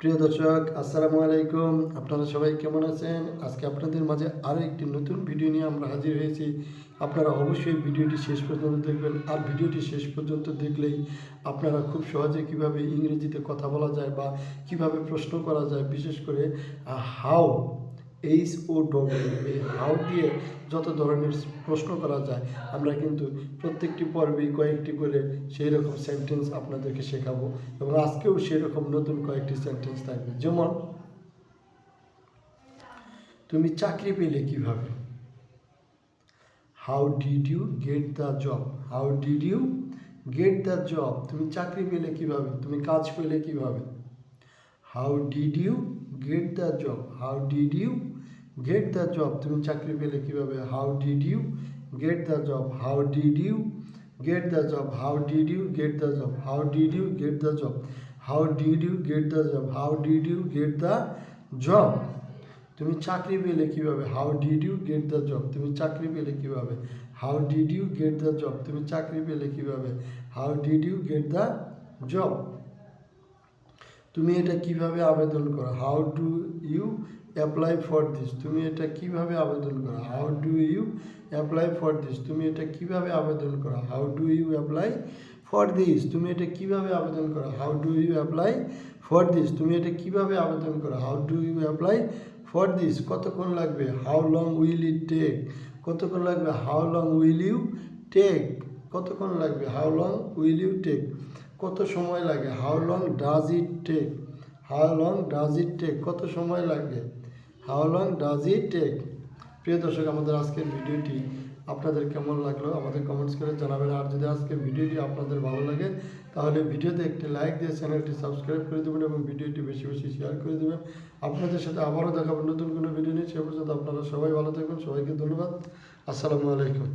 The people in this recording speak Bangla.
প্রিয় দর্শক, আসসালামু আলাইকুম। আপনারা সবাই কেমন আছেন? আজকে আপনাদের মাঝে আরও একটি নতুন ভিডিও নিয়ে আমরা হাজির হয়েছি। আপনারা অবশ্যই ভিডিওটি শেষ পর্যন্ত দেখবেন। আর ভিডিওটি শেষ পর্যন্ত দেখলেই আপনারা খুব সহজে কীভাবে ইংরেজিতে কথা বলা যায় বা কীভাবে প্রশ্ন করা যায়, বিশেষ করে how H O W how দিয়ে যত ধরনের প্রশ্ন করা যায়, আমরা কিন্তু প্রত্যেকটি পর্বেই কয়েকটি করে সেই রকম সেন্টেন্স আপনাদেরকে শেখাবো এবং আজকেও সেরকম নতুন কয়েকটি সেন্টেন্স থাকবে। যেমন, তুমি চাকরি পেলে কীভাবে? How did you get the job how did you get the job তুমি চাকরি পেলে কীভাবে? তুমি কাজ পেলে কীভাবে? How did you get the job how did you get the job তুমি চাকরি পেলে কীভাবে how did you get the job how did you get the job how did you get the job how did you get the job how did you get the job how did you get the job তুমি চাকরি পেলে কীভাবে how did you get the job তুমি চাকরি পেলে কীভাবে how did you get the job তুমি চাকরি পেলে কীভাবে how did you get the job তুমি এটা কীভাবে আবেদন করো? How do you apply for this তুমি এটা কীভাবে আবেদন করো? How do you apply for this তুমি এটা কীভাবে আবেদন করো? How do you apply for this তুমি এটা কীভাবে আবেদন করো? How do you apply for this তুমি এটা কীভাবে আবেদন করো? How do you apply for this কতক্ষণ লাগবে? How long will it take কতক্ষণ লাগবে? How long will you take কতক্ষণ লাগবে? How long will you take কত সময় লাগে? How long does it take how long does it take কত সময় লাগবে how long does it take প্রিয় দর্শক, আমাদের আজকের ভিডিওটি আপনাদের কেমন লাগল? আমাদের কমেন্টস করে জানাবেন। আর যদি আজকের ভিডিওটি আপনাদের ভালো লাগে, তাহলে ভিডিওতে একটি লাইক দিয়ে চ্যানেলটি সাবস্ক্রাইব করে দেবেন এবং ভিডিওটি বেশি বেশি শেয়ার করে দেবেন। আপনাদের সাথে আবারও দেখাবেন নতুন কোনো ভিডিও নিয়ে। সে পর্যন্ত আপনারা সবাই ভালো থাকবেন। সবাইকে ধন্যবাদ। আসসালামু আলাইকুম।